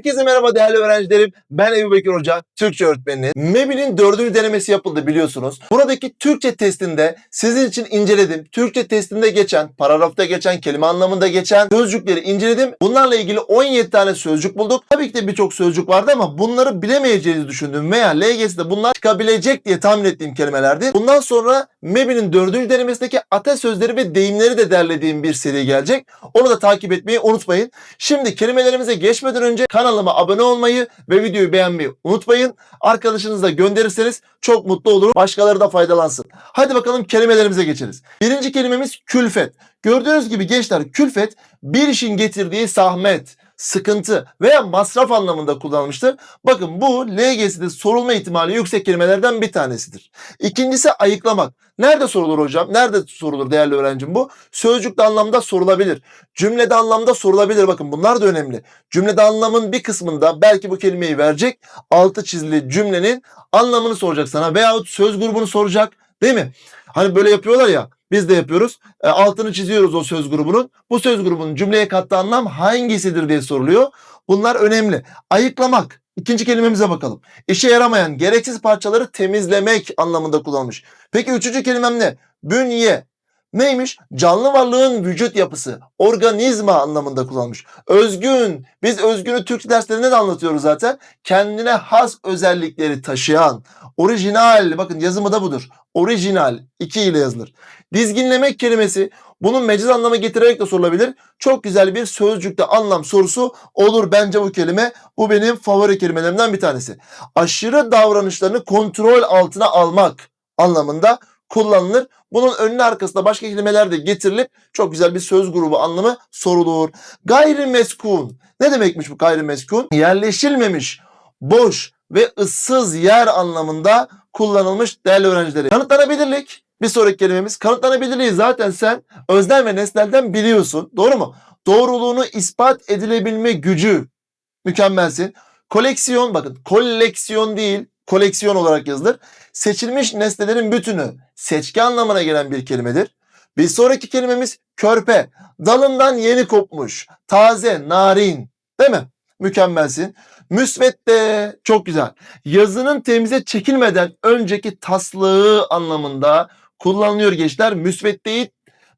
Herkese merhaba değerli öğrencilerim. Ben Ebu Bekir Hoca, Türkçe öğretmeni. MEB'nin dördüncü denemesi yapıldı biliyorsunuz. Buradaki Türkçe testinde sizin için inceledim. Türkçe testinde geçen, paragrafta geçen, kelime anlamında geçen sözcükleri inceledim. Bunlarla ilgili 17 tane sözcük bulduk. Tabii ki de birçok sözcük vardı ama bunları bilemeyeceğinizi düşündüm veya LGS'de bunlar çıkabilecek diye tahmin ettiğim kelimelerdi. Bundan sonra MEB'nin dördüncü denemesindeki atasözleri ve deyimleri de derlediğim bir seri gelecek. Onu da takip etmeyi unutmayın. Şimdi kelimelerimize geçmeden önce kanalıma abone olmayı ve videoyu beğenmeyi unutmayın. Arkadaşınızla gönderirseniz çok mutlu olurum. Başkaları da faydalansın. Hadi bakalım kelimelerimize geçeriz. Birinci kelimemiz külfet. Gördüğünüz gibi gençler külfet bir işin getirdiği zahmet, sıkıntı veya masraf anlamında kullanılmıştır. Bakın bu LGS'de sorulma ihtimali yüksek kelimelerden bir tanesidir. İkincisi ayıklamak. Nerede sorulur hocam? Nerede sorulur değerli öğrencim bu? Sözcükte anlamda sorulabilir. Cümlede anlamda sorulabilir. Bakın bunlar da önemli. Cümlede anlamın bir kısmında belki bu kelimeyi verecek. Altı çizili cümlenin anlamını soracak sana veyahut söz grubunu soracak. Değil mi? Hani böyle yapıyorlar ya. Biz de yapıyoruz. E, altını çiziyoruz o söz grubunun. Bu söz grubunun cümleye kattığı anlam hangisidir diye soruluyor. Bunlar önemli. Ayıklamak. İkinci kelimemize bakalım. İşe yaramayan gereksiz parçaları temizlemek anlamında kullanılmış. Peki üçüncü kelimem ne? Bünye. Neymiş? Canlı varlığın vücut yapısı, organizma anlamında kullanılmış. Özgün. Biz özgünü Türk derslerinde de anlatıyoruz zaten. Kendine has özellikleri taşıyan, orijinal. Bakın yazımı da budur. Orijinal. iki ile yazılır. Dizginlemek kelimesi bunun meciz anlamı getirerek de sorulabilir. Çok güzel bir sözcükte anlam sorusu olur bence bu kelime. Bu benim favori kelimelerimden bir tanesi. Aşırı davranışlarını kontrol altına almak anlamında kullanılır. Bunun önüne arkasında başka kelimeler de getirilip çok güzel bir söz grubu anlamı sorulur. Gayrimeskun. Ne demekmiş bu gayrimeskun? Yerleşilmemiş, boş ve ıssız yer anlamında kullanılmış değerli öğrencilerim. Kanıtlanabilirlik. Bir sonraki kelimemiz kanıtlanabilirliği zaten sen özden ve nesnelden biliyorsun. Doğru mu? Doğruluğunu ispat edilebilme gücü. Mükemmelsin. Koleksiyon bakın koleksiyon değil koleksiyon olarak yazılır. Seçilmiş nesnelerin bütünü seçki anlamına gelen bir kelimedir. Bir sonraki kelimemiz körpe. Dalından yeni kopmuş. Taze, narin. Değil mi? Mükemmelsin. Müsvedde çok güzel. Yazının temize çekilmeden önceki taslığı anlamında kullanılıyor gençler. Müsveddeyi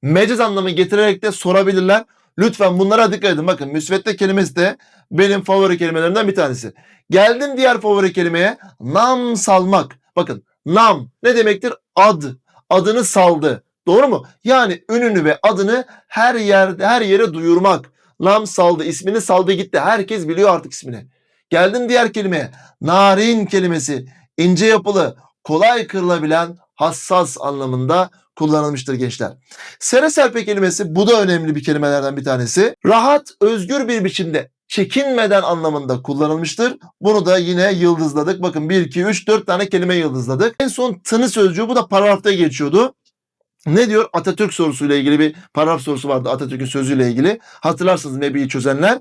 meciz anlamı getirerek de sorabilirler. Lütfen bunlara dikkat edin. Bakın müsvedde kelimesi de benim favori kelimelerimden bir tanesi. Geldim diğer favori kelimeye. Nam salmak. Bakın nam ne demektir? Ad. Adını saldı. Doğru mu? Yani ününü ve adını her yerde her yere duyurmak. Nam saldı. ismini saldı gitti. Herkes biliyor artık ismini. Geldim diğer kelimeye. Narin kelimesi. ince yapılı, kolay kırılabilen, hassas anlamında kullanılmıştır gençler. Sere serpe kelimesi bu da önemli bir kelimelerden bir tanesi. Rahat, özgür bir biçimde çekinmeden anlamında kullanılmıştır. Bunu da yine yıldızladık. Bakın 1, 2, 3, 4 tane kelime yıldızladık. En son tını sözcüğü bu da paragrafta geçiyordu. Ne diyor? Atatürk sorusuyla ilgili bir paragraf sorusu vardı Atatürk'ün sözüyle ilgili. Hatırlarsınız Nebi'yi çözenler.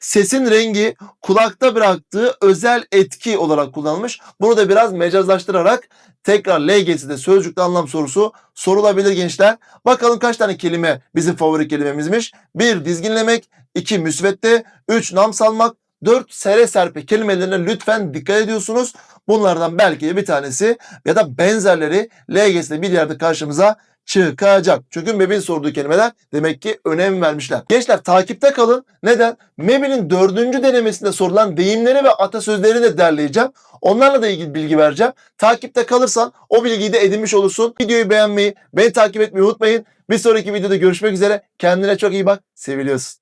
Sesin rengi kulakta bıraktığı özel etki olarak kullanılmış. Bunu da biraz mecazlaştırarak tekrar LGS'de sözcükte anlam sorusu sorulabilir gençler. Bakalım kaç tane kelime bizim favori kelimemizmiş. 1. Dizginlemek. 2. Müsvedde. 3. Nam salmak. 4. Sere serpe kelimelerine lütfen dikkat ediyorsunuz. Bunlardan belki bir tanesi ya da benzerleri LGS'de bir yerde karşımıza çıkacak. Çünkü MEB'in sorduğu kelimeler demek ki önem vermişler. Gençler takipte kalın. Neden? MEB'in dördüncü denemesinde sorulan deyimleri ve atasözlerini de derleyeceğim. Onlarla da ilgili bilgi vereceğim. Takipte kalırsan o bilgiyi de edinmiş olursun. Videoyu beğenmeyi, beni takip etmeyi unutmayın. Bir sonraki videoda görüşmek üzere. Kendine çok iyi bak. Seviliyorsun.